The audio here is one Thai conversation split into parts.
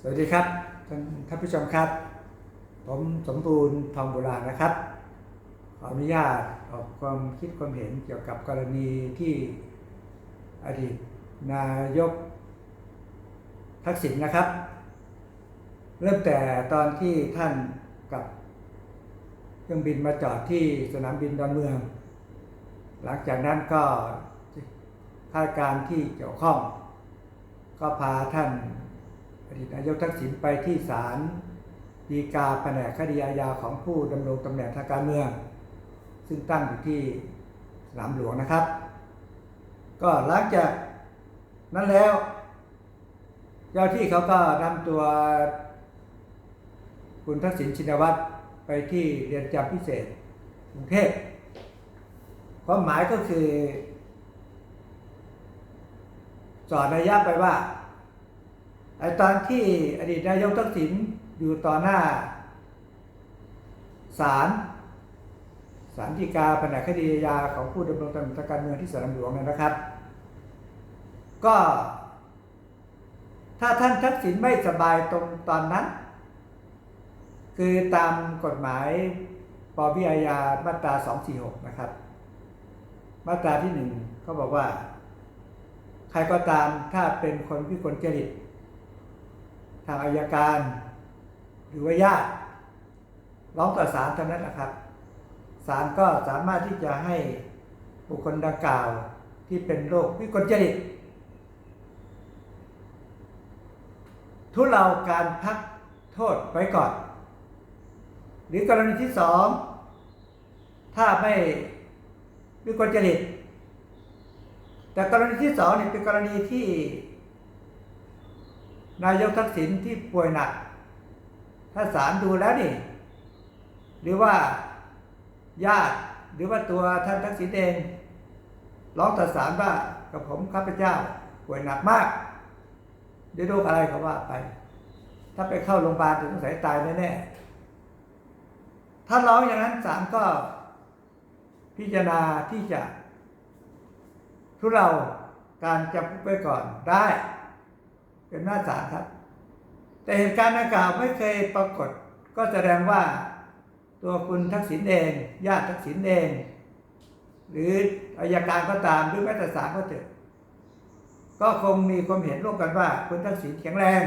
สวัสดีครับท่านท่านผู้ชมครับ ผมสมบูรณ์ทองโบราณนะครับ ขออนุญาตออกความคิดความเห็นเกี่ยวกับกรณีที่อดีตนายกทักษิณนะครับ เริ่มแต่ตอนที่ท่านกับเครื่องบินมาจอดที่สนามบินดอนเมือง หลังจากนั้นก็ข้าราชการที่เกี่ยวข้อง ก็พาท่าน อดีตนายกทักษิณไปที่ศาลฎีกาแผนกคดีอาญาของผู้ดำรงตำแหน่งทางการเมือง ซึ่งตั้งอยู่ที่สนามหลวงนะครับ ก็หลังจากนั้นแล้ว เจ้าที่เขาก็นำตัวคุณทักษิณชินวัตรไปที่เรียนจำพิเศษกรุงเทพความหมายก็คือ สอนระยะไปว่า ไอตอนที่อดีตนายกทักษิณอยู่ต่อหน้าศาลศาลฎีกาแผนกคดีอาญาของผู้ดำรงตำแหน่งทางการเมืองที่สนามหลวงเนยนะครับ ก็ ถ้าท่านทักษิณไม่สบายตรงตอนนั้น คือตามกฎหมายปวิอาญามาตรา 246 นะครับ มาตราที่หนึ่งเขาบอกว่า ใครก็ตามถ้าเป็นคนพิกลจริต ทางอายการ หรือว่าญาติร้องต่อศาลเท่านั้นนะครับศาลก็สามารถที่จะให้บุคคลดังกล่าวที่เป็นโรควิกลจริตทุเลาการพักโทษไว้ก่อน หรือกรณีที่สองถ้าไม่วิกลจริตแต่กรณีที่สองเนี่ยเป็นกรณีที่ นายกทักษิณที่ป่วยหนัก ถ้าศาลดูแล้วนี่ หรือว่าญาติหรือว่าตัวท่านทักษิณเองร้องต่อศาลว่ากับผมข้าพเจ้าป่วยหนักมากด้วยโรคอะไรก็ว่าไป ถ้าไปเข้าโรงพยาบาลจะต้องสายตายแน่ๆถ้าร้องอย่างนั้นศาลก็พิจารณาที่จะทุเราการจำคุกไว้ก่อนได้ เป็นหน้าศาลครับ แต่เหตุการณ์ดังกล่าวไม่เคยปรากฏ ก็แสดงว่าตัวคุณทักษิณเอง ญาติทักษิณเอง หรืออายการก็ตามหรือแม้แต่ศาลก็เถอะก็คงมีความเห็นร่วมกันว่า คุณทักษิณแข็งแรง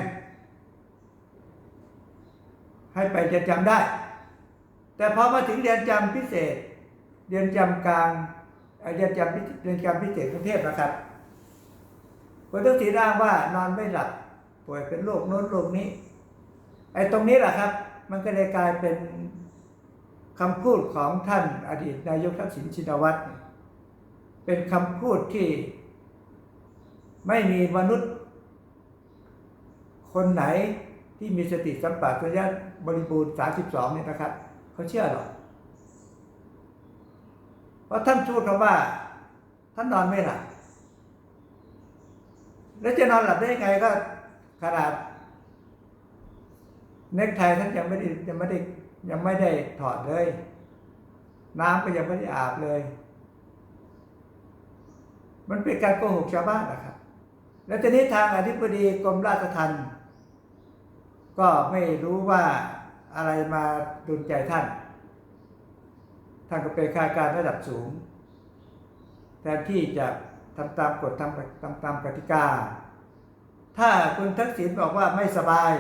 ให้ไปเรือนจำได้ แต่พอมาถึงเรือนจำพิเศษเรือนจำกลางเรือนจำเรือนจำพิเศษกรุงเทพนะครับ คุณทักษิณอ้างว่านอนไม่หลับป่วยเป็นโรคโน้นโรคนี้ ไอ้ตรงนี้แหละครับ มันก็เลยกลายเป็นคำพูดของท่านอดีตนายกทักษิณชินวัตรเป็นคำพูดที่ไม่มีมนุษย์ คนไหนที่มีสติสัมปชัญญะบริบูรณ์ 32 เนี่ยนะครับ เขาเชื่อหรอกเพราะท่านพูดคำว่า ท่านนอนไม่หลับ แล้วจะนอนหลับได้ยังไงก็ขนาดเน็กไทท่านยังไม่ได้ยังไม่ได้ยังไม่ได้ถอดเลย น้ำก็ยังไม่ได้อาบเลย มันเป็นการโกหกชาวบ้านนะครับ แล้วทีนี้ทางอธิบดีกรมราชทัณฑ์ก็ไม่รู้ว่าอะไรมาดุลใจท่าน ท่านก็เป็นข้าราชการระดับสูงแทนที่จะ ทำตามกฎทำตามตามกติกา ถ้าคุณทักษิณบอกว่าไม่สบาย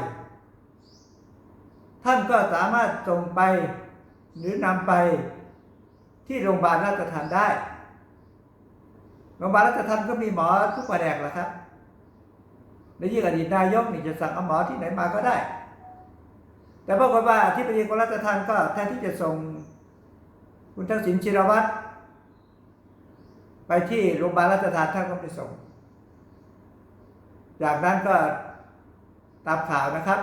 ท่านก็สามารถส่งไปหรือนำไปที่โรงพยาบาลราชทัณฑ์ได้ โรงพยาบาลราชทัณฑ์ก็มีหมอทุกแผนกแหละครับและยิ่งอดีตนายกนี่จะสั่งเอาหมอที่ไหนมาก็ได้ แต่ปรากฏว่าที่ปดีกรมราชทัณฑ์ก็แทนที่จะส่งคุณทักษิณชินวัตร ไปที่โรงพยาบาลราชทัณฑ์ท่านก็ไปส่ง จากนั้นก็ตามข่าวนะครับ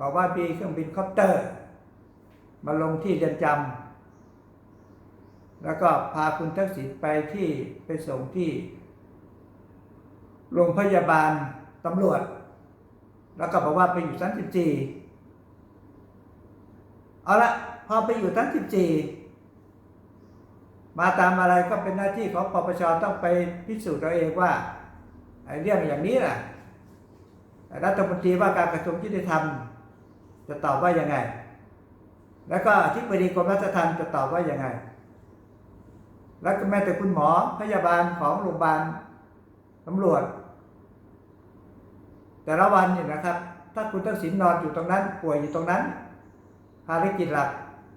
บอกว่ามีเครื่องบินคอปเตอร์ มาลงที่เรือนจำแล้วก็พาคุณทักษิณไปที่ไปส่งที่ โรงพยาบาลตำรวจ แล้วก็บอกว่าไปอยู่ชั้น14เอาละพอไปอยู่ชั้น14 มาตามอะไรก็เป็นหน้าที่ของปปชต้องไปพิสูจน์เราเองว่าไอ้เรื่องอย่างนี้แหละรัฐมนตรีว่าการกระทรวงยุติธรรม จะตอบว่ายังไง แล้วก็ที่ปดีกรมราชทัณฑ์จะตอบว่ายังไง แล้วก็แม้แต่คุณหมอพยาบาลของโรงพยาบาลตำรวจ แต่ละวันเนี่ยนะครับ ถ้าคุณทักษิณนอนอยู่ตรงนั้น ป่วยอยู่ตรงนั้น ภารกิจหลัก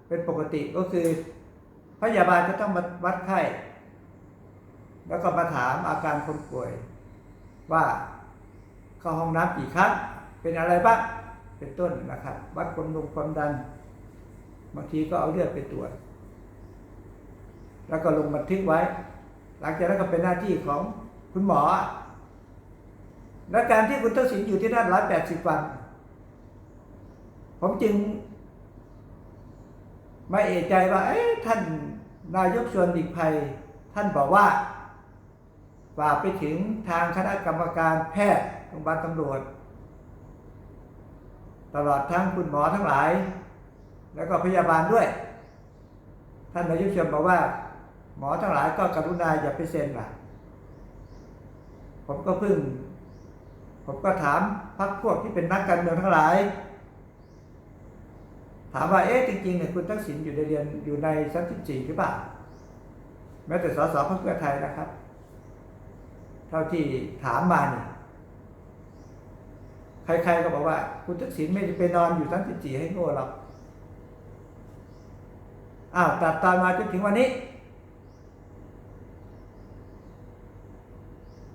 เป็นปกติก็คือ พยาบาลจะต้องมาวัดไข้ แล้วก็มาถามอาการคนป่วย ว่าเข้าห้องน้ำกี่ครั้งเป็นอะไรบ้างเป็นต้นนะครับ วัดความดันความดัน บางทีก็เอาเลือดไปตรวจ แล้วก็ลงบันทึกไว้ หลังจากนั้นก็เป็นหน้าที่ของคุณหมอ และการที่คุณทักษิณอยู่ที่นั่นร้อยแปดสิบวัน ผมจึง ไม่เอะใจว่า เอ๊ะท่านนายกชวนหลีกภัย ท่านบอกว่าฝากไปถึงทางคณะกรรมการแพทย์โรงพยาบาลตำรวจ ตลอดทั้งคุณหมอทั้งหลาย แล้วก็พยาบาลด้วย ท่านนายกชวนบอกว่า หมอทั้งหลายก็กรุณาอย่าไปเซ็นล่ะ ผมก็พึ่ง ผมก็ถามพักพวกที่เป็นนักการเมืองทั้งหลาย ถามว่าเอ๊ะจริงๆเนี่ยคุณทักษิณอยู่ในเรียนอยู่ในชั้น14หรือเปล่าแม้แต่สสพรรคเพื่อไทยนะครับ เท่าที่ถามมาเนี่ยใครๆก็บอกว่า คุณทักษิณไม่ได้ไปนอนอยู่ชั้น14ให้โง่หรอกอ้าวตัดตอนมาจนถึงวันนี้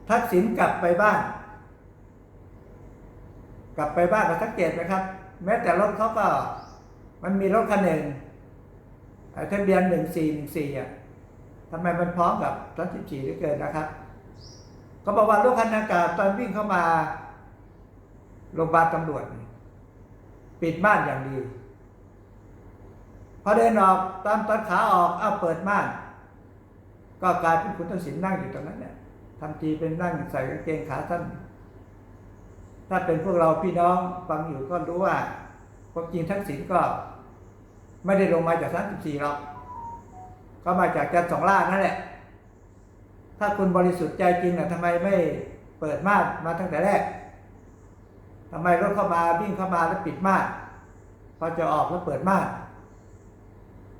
ทักษิณกลับไปบ้าน กลับไปบ้านก็สังเกตไหมครับ แม้แต่รถเขาก็ มันมีรถคันหนึ่งทะเบียนหนึ่งสี่หนึ่งสี่อะทำไมมันพร้อมกับรถสิบสี่เหลือเกินนะครับเขาบอกว่ารถคันดังกล่าวตอนวิ่งเข้ามาโรงพยาบาลตำรวจ ปิดม่านอย่างดี พอเดินออกตอนตอนขาออกเอ้าเปิดม่าน ก็กลายเป็นคุณทักษิณนั่งอยู่ตรงนั้นเนี่ยทำทีเป็นนั่งใส่กางเกงขาสั้นถ้าเป็นพวกเราพี่น้องฟังอยู่ก็รู้ว่า ความจริงทักษิณก็ ไม่ได้ลงมาจากชั้น14หรอกก็มาจากจันทร์สองล่านั่นแหละ ถ้าคุณบริสุทธิ์ใจจริงนะทำไมไม่เปิดม่านมาตั้งแต่แรกทำไมรถเข้ามาวิ่งเข้ามาแล้วปิดม่านพอจะออกแล้วเปิดม่าน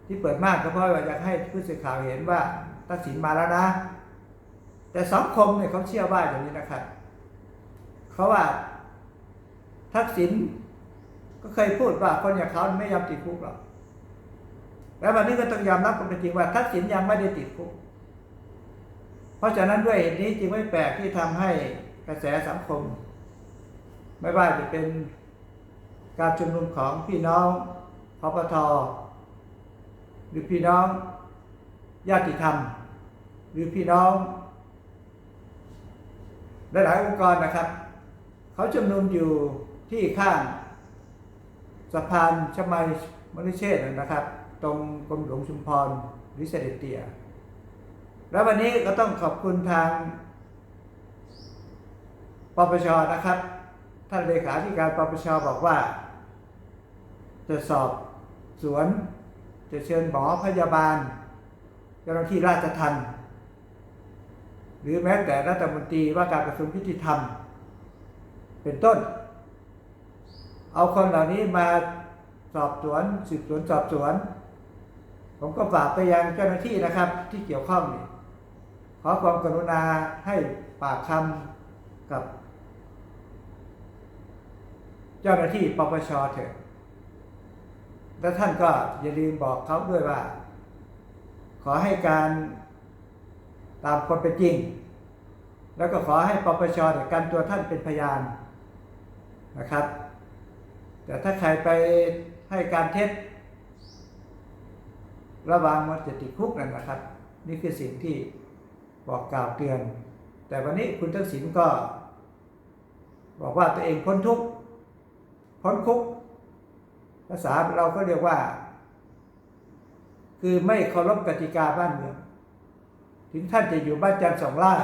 ที่เปิดม่านก็เพราะว่าอยากให้ผู้สื่อข่าวเห็นว่าทักษิณมาแล้วนะ แต่สังคมเนี่ยเขาเชื่อว่าอย่างนี้นะครับ เพราะว่าทักษิณ ก็เคยพูดว่าคนอย่างเขาไม่ยอมติดคุกหรอกแล้ววันนี้ก็ต้องยอมรับความเป็นจริงว่าทักษิณยังไม่ได้ติดคุก เพราะฉะนั้นด้วยเหตุนี้จึงไม่แปลกที่ทำให้กระแสสังคม ไม่ว่าจะเป็นการชุมนุมของพี่น้องพปทหรือพี่น้องญาติธรรม หรือพี่น้องหลายๆองค์กรนะครับ เขาชุมนุมอยู่ที่ข้าง สะพานชมัยมรุเชษนะครับ ตรงกรมหลวงชุมพรหรือเสด็จเตี่ยแล้ววันนี้ก็ต้องขอบคุณทางปปชนะครับ ท่านเลขาธิการปปชบอกว่า จะสอบสวน จะเชิญหมอพยาบาล เจ้าหน้าที่ราชทัณฑ์หรือแม้แต่รัฐมนตรีว่าการกระทรวงยุติธรรม เป็นต้น เอาคนเหล่านี้มาสอบสวนสืบสวนสอบสวน ผมก็ฝากไปยังเจ้าหน้าที่นะครับ ที่เกี่ยวข้องนี่ขอความกรุณาให้ปากคำกับ เจ้าหน้าที่ปปชเถอะและท่านก็อย่าลืมบอกเขาด้วยว่า ขอให้การตามความเป็นจริง แล้วก็ขอให้ปปชเนี่ยกันตัวท่านเป็นพยานนะครับ แต่ถ้าใครไปให้การเท็จ ระวังมันจะติดคุกนั่นนะครับ นี่คือสิ่งที่บอกกล่าวเตือน แต่วันนี้คุณทักษิณก็ บอกว่าตัวเองพ้นทุกพ้นคุก ภาษาเราก็เรียกว่า คือไม่เคารพกติกาบ้านเมืองถึงท่านจะอยู่บ้านจันทร์สองล่า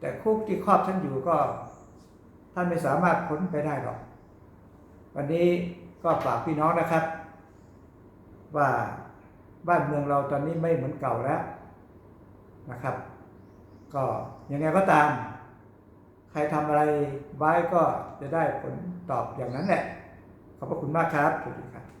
แต่คุกที่ครอบท่านอยู่ก็ ท่านไม่สามารถพ้นไปได้หรอก วันนี้ก็ฝากพี่น้องนะครับ ว่าบ้านเมืองเราตอนนี้ไม่เหมือนเก่าแล้วนะครับ ก็ยังไงก็ตาม ใครทำอะไรไว้ก็จะได้ผลตอบอย่างนั้นแหละขอบพระคุณมากครับสวัสดีครับ